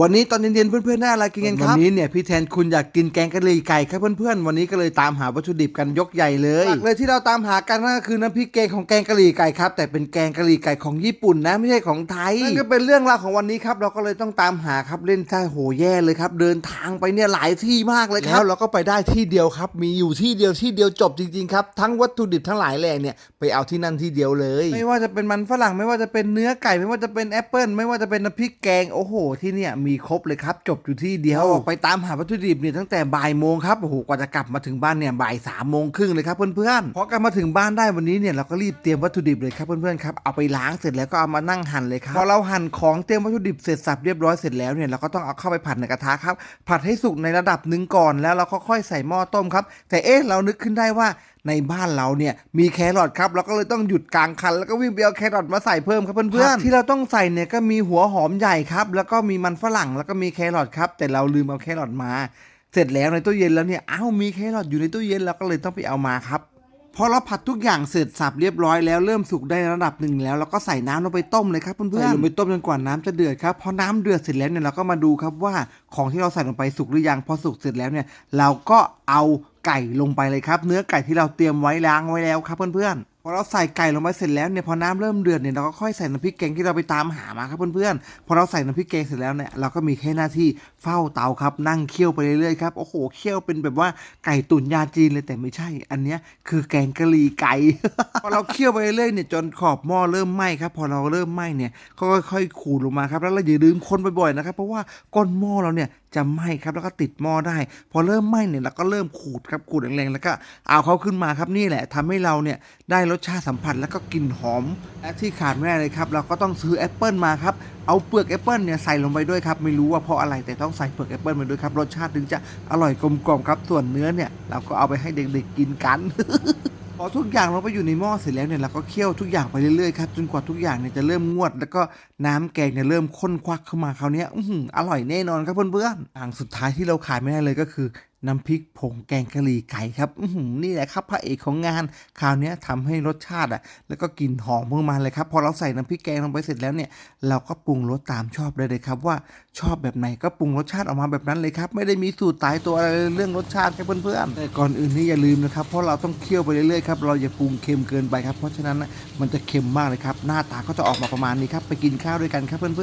วันนี้ตอนเย็นๆเพื่อนๆได้อะไรกินกันครับ วันนี้เนี่ยพี่แทนคุณอยากกินแกงกะหรี่ไก่ครับเพื่อนๆ วันนี้ก็เลยตามหาวัตถุดิบกันยกใหญ่เลยหลักเลยที่เราตามหากันนั่นก็คือน้ำพริกแกงของแกงกะหรี่ไก่ครับ แต่เป็นแกงกะหรี่ไก่ของญี่ปุ่นนะไม่ใช่ของไทยนั่นก็เป็นเรื่องราวของวันนี้ครับ เราก็เลยต้องตามหาครับเล่นท่าโหแย่เลยครับ เดินทางไปเนี่ยหลายที่มากเลยครับแล้วเราก็ไปได้ที่เดียวครับ มีอยู่ที่เดียวที่เดียวจบจริงๆครับทั้งวัตถุดิบทั้งหลายแหล่เนี่ยไปเอาที่นั่นที่เดียวเลย ไม่ว่าจะเป็นมันฝรั่งไม่ว่าจะเป็นเนื้อไก่ ไม่ว่าจะเป็นแอปเปิลไม่ว่าจะเป็นน้ำพริกแกงโอ้โหที่เนี่ยมีครบเลยครับ จบอยู่ที่เดียวออกไปตามหาวัตถุดิบเนี่ยตั้งแต่บ่ายโมงครับโอ้โหกว่าจะกลับมาถึงบ้านเนี่ยบ่ายสามโมงครึ่งเลยครับเพื่อนๆพอกลับมาถึงบ้านได้วันนี้เนี่ยเราก็รีบเตรียมวัตถุดิบเลยครับเพื่อนๆครับเอาไปล้างเสร็จแล้วก็เอามานั่งหั่นเลยครับพอเราหั่นของเตรียมวัตถุดิบเสร็จสับเรียบร้อยเสร็จแล้วเนี่ยเราก็ต้องเอาเข้าไปผัดในกระทะครับผัดให้สุกในระดับหนึ่งก่อนแล้วเราก็ค่อยใส่หม้อต้มครับแต่เอ๊ะเรานึกขึ้นได้ว่าในบ้านเราเนี่ยมีแครอทครับเราก็เลยต้องหยุดกลางคัน แล้วก็วิ่งไปเอาแครอทมาใส่เพิ่มครับเพื่อนๆที่เราต้องใส่เนี่ยก็มีหัวหอมใหญ่ครับ แล้วก็มีมันฝรั่งแล้วก็มีแครอทครับ แต่เราลืมเอาแครอทมา เสร็จแล้วในตู้เย็นแล้วเนี่ยอ้าวมีแครอทอยู่ในตู้เย็นเราก็เลยต้องไปเอามาครับพอเราผัดทุกอย่างเสร็จสับเรียบร้อยแล้วเริ่มสุกได้ระดับหนึ่งแล้วเราก็ใส่น้ำลงไปต้มเลยครับเพื่อนๆลงไปต้มจนกว่าน้ำจะเดือดครับพอน้ำเดือดเสร็จแล้วเนี่ยเราก็มาดูครับว่าของที่เราใส่ลงไปสุกหรือยังพอสุกเสร็จแล้วเนี่ยเราก็เอา ไก่ลงไปเลยครับ เนื้อไก่ที่เราเตรียมไว้ล้างไว้แล้วครับเพื่อนๆพอเราใส่ไก่ลงไปเสร็จแล้วเนี่ยพอน้ำเริ่มเดือดเนี่ยเราก็ค่อยใส่น้ำพริกแกงที่เราไปตามหามาครับเพื่อนๆพอเราใส่น้ำพริกแกงเสร็จแล้วเนี่ยเราก็มีแค่หน้าที่เฝ้าเตาครับนั่งเคี่ยวไปเรื่อยๆครับโอ้โหเคี่ยวเป็นแบบว่าไก่ตุ๋นยาจีนเลยแต่ไม่ใช่ อันเนี้ยคือแกงกะหรี่ไก่พอเราเคี่ยวไปเรื่อยๆเนี่ยจนขอบหม้อเริ่มไหม้ครับพอเราเริ่มไหม้เนี่ยก็ค่อยๆขูดลงมาครับแล้วเราอย่าลืมคนบ่อยๆนะครับเพราะว่าก้นหม้อเราเนี่ย จะไหม้ครับแล้วก็ติดหม้อได้ พอเริ่มไหม้เนี่ยเราก็เริ่มขูดครับขูดแรงๆแล้วก็เอาเขาขึ้นมาครับนี่แหละทำให้เราเนี่ยได้รสชาติสัมผัสแล้วก็กลิ่นหอมและที่ขาดไม่ได้เลยครับเราก็ต้องซื้อแอปเปิลมาครับเอาเปลือกแอปเปิลเนี่ยใส่ลงไปด้วยครับไม่รู้ว่าเพราะอะไรแต่ต้องใส่เปลือกแอปเปิลมาด้วยครับรสชาติถึงจะอร่อยกลมกล่อมครับส่วนเนื้อเนี่ยเราก็เอาไปให้เด็กๆกินกัน พอทุกอย่างเราไปอยู่ในหม้อเสร็จแล้วเนี่ยเราก็เคี่ยวทุกอย่างไปเรื่อยๆครับจนกว่าทุกอย่างเนี่ยจะเริ่มงวด แล้วก็น้ำแกงเนี่ยเริ่มข้นควักเข้ามาคราวนี้อื้อออร่อยแน่นอนครับเพื่อนๆอย่างสุดท้ายที่เราขายไม่ได้เลยก็คือ น้ำพริกผงแกงกะหรี่ไก่ครับนี่แหละครับพระเอกของงานคราวนี้ยทำให้รสชาติอะ แล้วก็กลิ่นหอมขึ้นมาเลยครับ พอเราใส่น้ำพริกแกงลงไปเสร็จแล้วเนี่ย เราก็ปรุงรสตามชอบได้เลยครับ ว่าชอบแบบไหนก็ปรุงรสชาติออกมาแบบนั้นเลยครับ ไม่ได้มีสูตรตายตัวอะไรเรื่องรสชาติครับเพื่อนๆแต่ก่อนอื่นนี่อย่าลืมนะครับ เพราะเราต้องเคี่ยวไปเรื่อยๆครับเราอย่าปรุงเค็มเกินไปครับ เพราะฉะนั้นนะมันจะเค็มมากเลยครับ หน้าตาก็จะออกมาประมาณนี้ครับไปกินข้าวด้วยกันครับเพื่อนๆ